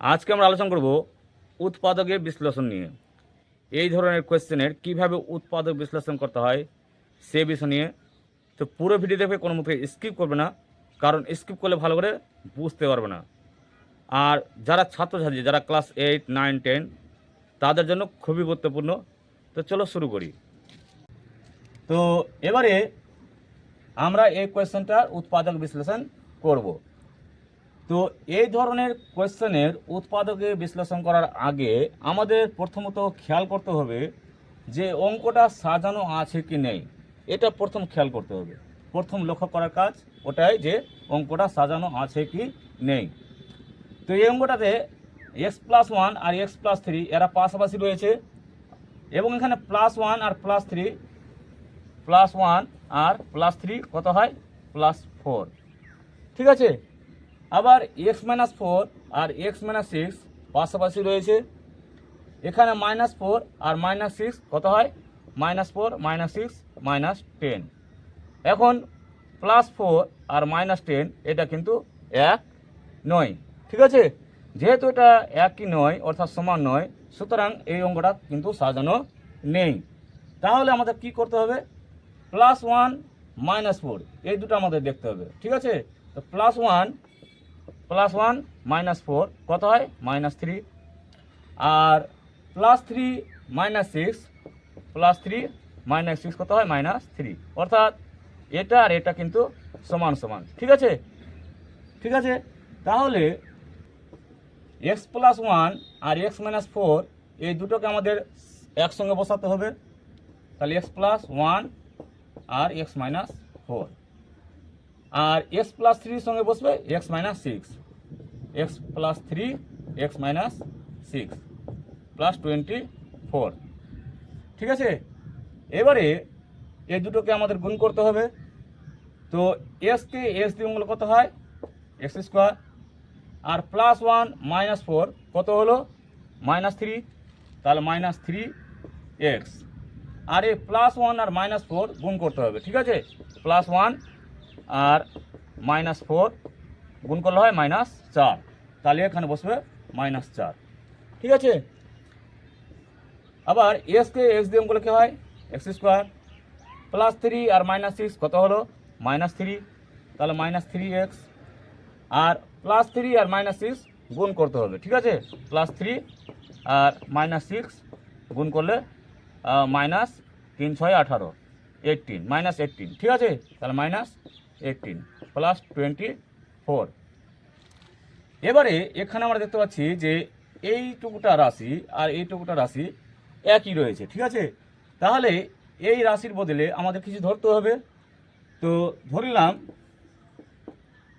আজকে আমরা আলোচনা করব উৎপাদকের বিশ্লেষণ নিয়ে। এই ধরনের কোয়েশ্চেনের কীভাবে উৎপাদক বিশ্লেষণ করতে হয়, সে বিষয় নিয়ে। তো পুরো ভিডিও দেখবে কোনো মতো স্কিপ করবে না, কারণ স্কিপ করলে ভালো করে বুঝতে পারবে না। আর যারা ছাত্রছাত্রী, যারা ক্লাস এইট নাইন টেন তাদের জন্য খুবই গুরুত্বপূর্ণ। তো চলো শুরু করি। তো এবারে আমরা এই কোয়েশ্চেনটার উৎপাদক বিশ্লেষণ করব। তো এই ধরনের কোয়েশ্চেনের উৎপাদকে বিশ্লেষণ করার আগে আমাদের প্রথমত খেয়াল করতে হবে যে অঙ্কটা সাজানো আছে কি নেই। এটা প্রথম খেয়াল করতে হবে। প্রথম লক্ষ্য করার কাজ ওটাই যে অঙ্কটা সাজানো আছে কি নেই। তো এই অঙ্কটাতে এক্স প্লাস ওয়ান আর এক্স প্লাস থ্রি এরা পাশাপাশি রয়েছে এবং এখানে প্লাস ওয়ান আর প্লাস থ্রি প্লাস ওয়ান আর প্লাস থ্রি কত হয়? প্লাস ফোর ঠিক আছে? আবার এক্স মাইনাস ফোর আর এক্স মাইনাস সিক্স পাশাপাশি রয়েছে। এখানে মাইনাস ফোর আর মাইনাস সিক্স কত হয়? Minus four minus six minus ten এখন প্লাস ফোর আর মাইনাস টেন এটা কিন্তু এক নয়। ঠিক আছে? যেহেতু এটা একই নয়, অর্থাৎ সমান নয়, সুতরাং এই অঙ্কটা কিন্তু সাজানো নেই। তাহলে আমাদের কি করতে হবে? প্লাস ওয়ান মাইনাস ফোর এই দুটো আমাদের দেখতে হবে। ঠিক আছে? তো plus one plus one minus four কত হয়? মাইনাস থ্রি আর plus three minus six plus three minus six কত হয়? মাইনাস থ্রি অর্থাৎ এটা আর এটা কিন্তু সমান সমান। ঠিক আছে? ঠিক আছে? তাহলে এক্স প্লাস ওয়ান আর এক্স মাইনাস ফোর এই দুটোকে আমাদের একসঙ্গে বসাতে হবে। তাহলে এক্স প্লাস ওয়ান আর এক্স মাইনাস ফোর আর এক্স প্লাস থ্রির সঙ্গে বসবে X minus six X plus three X minus six plus twenty four ঠিক আছে? এবারে এই দুটোকে আমাদের গুণ করতে হবে। তো এসকে এস দিয়ে অঙ্গল কত হয়? এক্স স্কোয়ার আর প্লাস ওয়ান মাইনাস ফোর কত হলো? মাইনাস থ্রি তাহলে মাইনাস থ্রি এক্স আর এই প্লাস ওয়ান আর মাইনাস ফোর গুণ করতে হবে। ঠিক আছে? প্লাস ওয়ান আর মাইনাস ফোর গুণ করলে হয় মাইনাস চার। তাহলে এখানে বসবে মাইনাস চার। ঠিক আছে? আবার এসকে এক্স দিয়ে অঙ্কলে কী হয়? এক্স স্কোয়ার প্লাস থ্রি আর মাইনাস সিক্স কত হলো? মাইনাস থ্রি তাহলে মাইনাস থ্রি এক্স আর প্লাস থ্রি আর মাইনাস সিক্স গুণ করতে হবে। ঠিক আছে? প্লাস থ্রি আর মাইনাস সিক্স গুণ করলে মাইনাস তিন ছয় আঠারো। এইটিন মাইনাস এইটিন ঠিক আছে? তাহলে minus eighteen plus twenty four এবারে এখানে আমরা দেখতে পাচ্ছি যে এইটুকুটা রাশি আর এইটুকুটা রাশি একই রয়েছে, ঠিক আছে? তাহলে এই রাশির বদলে আমাদের কিছু ধরতে হবে। তো ধরলাম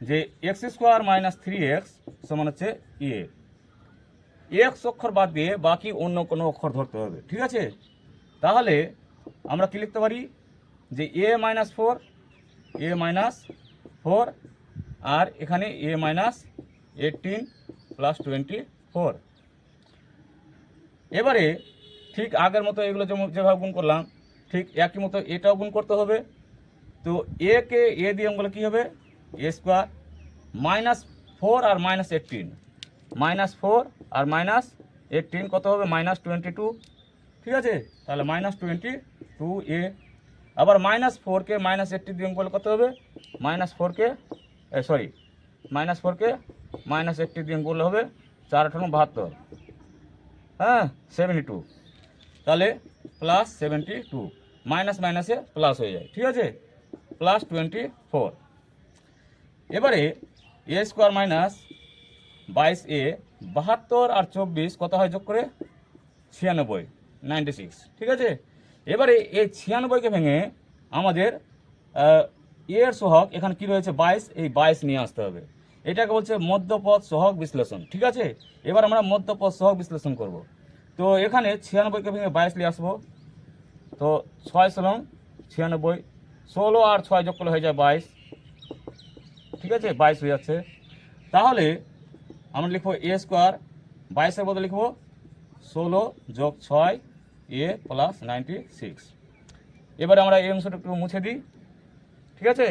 যে X square minus three X সমান হচ্ছে এ এক্স অক্ষর বাদ দিয়ে বাকি অন্য কোনো অক্ষর ধরতে হবে, ঠিক আছে? তাহলে আমরা কি লিখতে পারি? যে A minus four A minus four আর এখানে A minus eighteen plus twenty four. এবারে ঠিক আগের মতো এগুলো যেমন যেভাবে গুণ করলাম, ঠিক একই মতো এটাও গুণ করতে হবে। তো এ কে এ দিয়ে অঙ্কলে কী হবে? এ স্কোয়ার মাইনাস ফোর আর মাইনাস এইটিন। মাইনাস ফোর আর মাইনাস এইটিন কত হবে? Minus twenty two. ঠিক আছে? তাহলে মাইনাস টোয়েন্টি টু এ আবার মাইনাস ফোরকে মাইনাস এইটটি দিয়ে অঙ্কলে করতে হবে? মাইনাস ফোরকে সরি মাইনাস ফোরকে মাইনাস এইটটি দিয়ে করলে হবে চার আঠারো বাহাত্তর। হ্যাঁ সেভেন্টি টু তাহলে প্লাস সেভেন্টি টু মাইনাস মাইনাসে প্লাস হয়ে যায়, ঠিক আছে? প্লাস টোয়েন্টি ফোর এবারে এ স্কোয়ার মাইনাস বাইশ এ বাহাত্তর আর চব্বিশ কত হয় যোগ করে? ছিয়ানব্বই নাইনটি সিক্স ঠিক আছে? এবারে এই ছিয়ানব্বইকে ভেঙে আমাদের এর সহগ, এখানে কি রয়েছে বাইশ? এই বাইশ নিয়ে আসতে হবে। এটাকে বলছে মধ্যপথ সহগ বিশ্লেষণ, ঠিক আছে? এবার আমরা মধ্যপথ সহগ বিশ্লেষণ করব। তো এখানে ছিয়ানব্বইকে ভেঙে বাইশ নিয়ে আসব। তো ছয় ষোলো ছিয়ানব্বই, ষোলো আর ছয় যোগ করলে হয়ে যায় বাইশ। ঠিক আছে? বাইশ হয়ে যাচ্ছে। তাহলে আমরা লিখব এ স্কোয়ার, বাইশের বদলে লিখব ষোলো যোগ ছয় এ প্লাস নাইনটি সিক্স এবারে আমরা এই অংশটা একটু মুছে দিই। ঠিক আছে?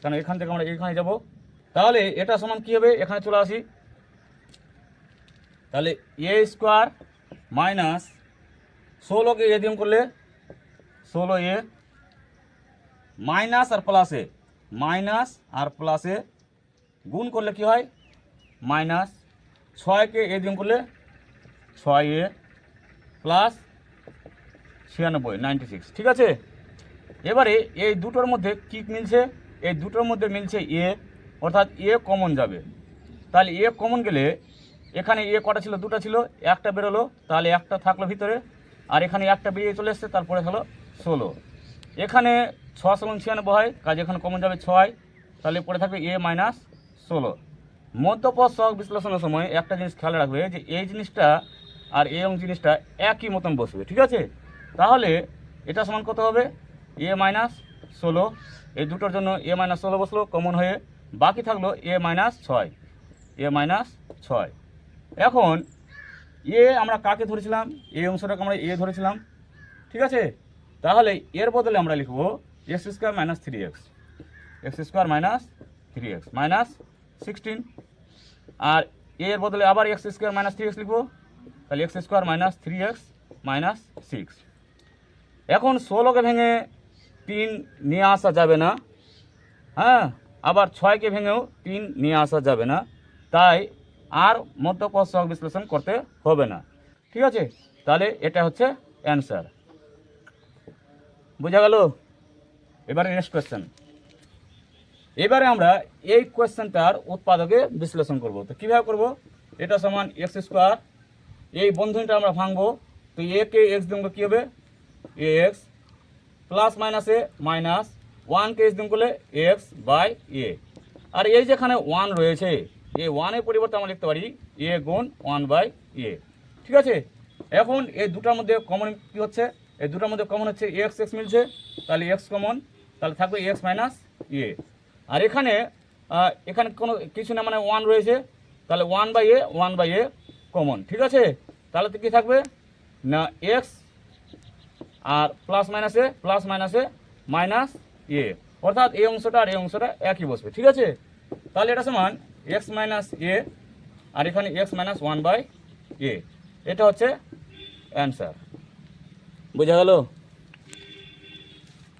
কারণ এখান থেকে আমরা এখানে যাব। তাহলে এটা সমান কী হবে? এখানে চলে আসি। তাহলে এ স্কোয়ার মাইনাস ষোলোকে এ দিয়ে করলে ষোলো এ মাইনাস আর প্লাসে মাইনাস আর প্লাসে গুণ করলে কি হয়? মাইনাস ছয়কে এ দিয়ে করলে ছয় এ প্লাস ছিয়ানব্বই নাইনটি সিক্স ঠিক আছে? এবারে এই দুটোর মধ্যে কি মিলছে? এই দুটোর মধ্যে মিলছে এ অর্থাৎ এ কমন যাবে। তাহলে এ কমন গেলে এখানে এ কটা ছিল? দুটো ছিল, একটা বেরোলো, তাহলে একটা থাকল ভিতরে, আর এখানে একটা বেরিয়ে চলে এসছে, তারপরে হলো ষোলো। এখানে ছ সমান ছিয়ানব্বই হয়, কাজ এখানে কমন যাবে ছয়, তাহলে পরে থাকবে এ মাইনাস ষোলো। মধ্যপথ সহগ বিশ্লেষণের সময় একটা জিনিস খেয়াল রাখবে যে এই জিনিসটা আর এই জিনিসটা একই মতন বসবে, ঠিক আছে? তাহলে এটা সমান কত হবে? এ মাইনাস ষোলো। এই দুটোর জন্য এ মাইনাস ষোলো বসল কমন হয়ে বাকি থাকল এ মাইনাস ছয়। এ মাইনাস ছয়। এখন এ আমরা কাকে ধরেছিলাম? এই অংশটাকে আমরা এ ধরেছিলাম। ঠিক আছে? তাহলে এর বদলে আমরা লিখব X square minus three X X square minus three X minus sixteen আর এর বদলে আবার X square minus three X লিখব। তাহলে X square minus three X minus six এখন ষোলোকে ভেঙে তিন নিয়ে আসা যাবে না। হ্যাঁ আবার ছয়কে ভেঙেও তিন নিয়ে আসা যাবে না। তাই আর সহগ বিশ্লেষণ করতে হবে না। ঠিক আছে? তাহলে এটা হচ্ছে অ্যান্সার। বোঝা গেল? এবারে নেক্সট কোয়েশ্চেন। এবারে আমরা এই কোয়েশ্চেনটার উৎপাদকে বিশ্লেষণ করব। তো কীভাবে করব? এটা সমান এক্স স্কোয়ার। এই বন্ধনীটা আমরা ভাঙবো। তো এ কে এক্স দিন কী হবে? এক্স প্লাস মাইনাসে মাইনাস ওয়ানকে এক্স দিন করলে এক্স বাই এ আর এই যেখানে ওয়ান রয়েছে, এই ওয়ানের পরিবর্তে আমরা লিখতে পারি এ গুণ ওয়ান বাই এ ঠিক আছে? এখন এই দুটার মধ্যে কমন কী হচ্ছে? এই দুটার মধ্যে কমন হচ্ছে এক্স এক্স মিলছে, তাহলে এক্স কমন তাহলে থাকবে এক্স মাইনাস এ আর এখানে এখানে কোনো কিছু না মানে ওয়ান রয়েছে, তাহলে one by A one by A common ঠিক আছে? তাহলে তো কী থাকবে? না এক্স আর প্লাস মাইনাসে প্লাস মাইনাসে মাইনাস এ অর্থাৎ এই অংশটা আর এই অংশটা একই বসবে, ঠিক আছে? তাহলে এটা সমান এক্স মাইনাস এ আর এখানে X minus one by A এটা হচ্ছে অ্যান্সার বোঝা গেল?